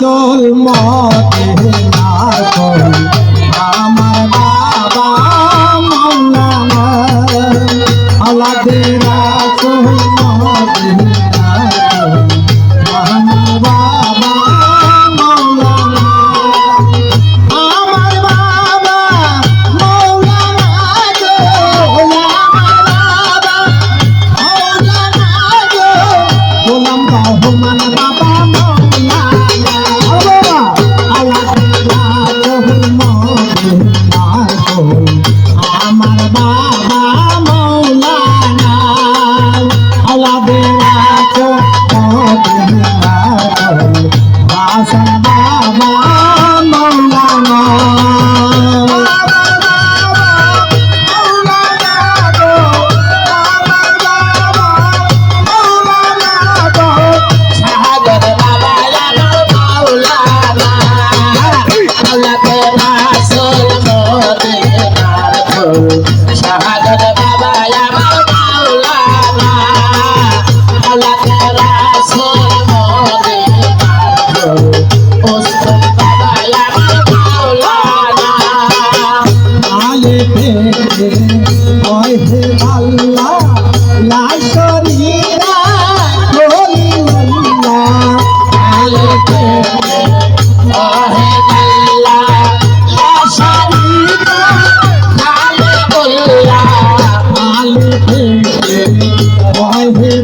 চল মদিনা চল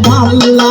बाबूला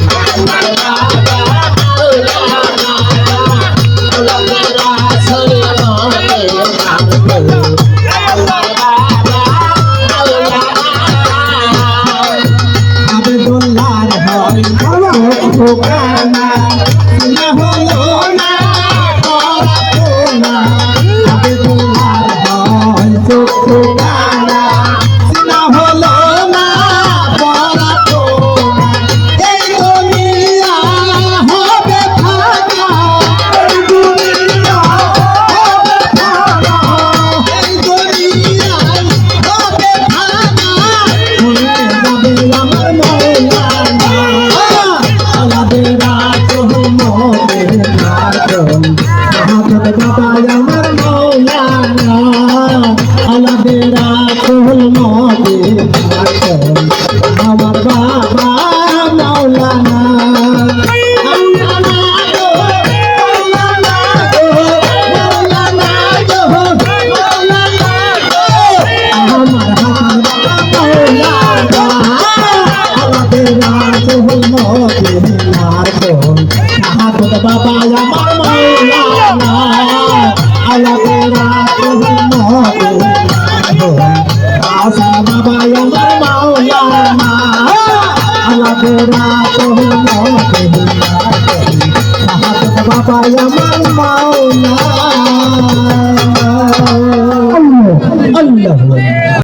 ও কানা শোনা হলো মদিনার কোল মাহবুব বাবা আমার মাওলানা আলাদে রাত মদিনার কোল আসম বাবা আমার মাওলানা আলাদে রাত মদিনার কোল মাহবুব বাবা আমার মাওলানা আল্লাহু আল্লাহু।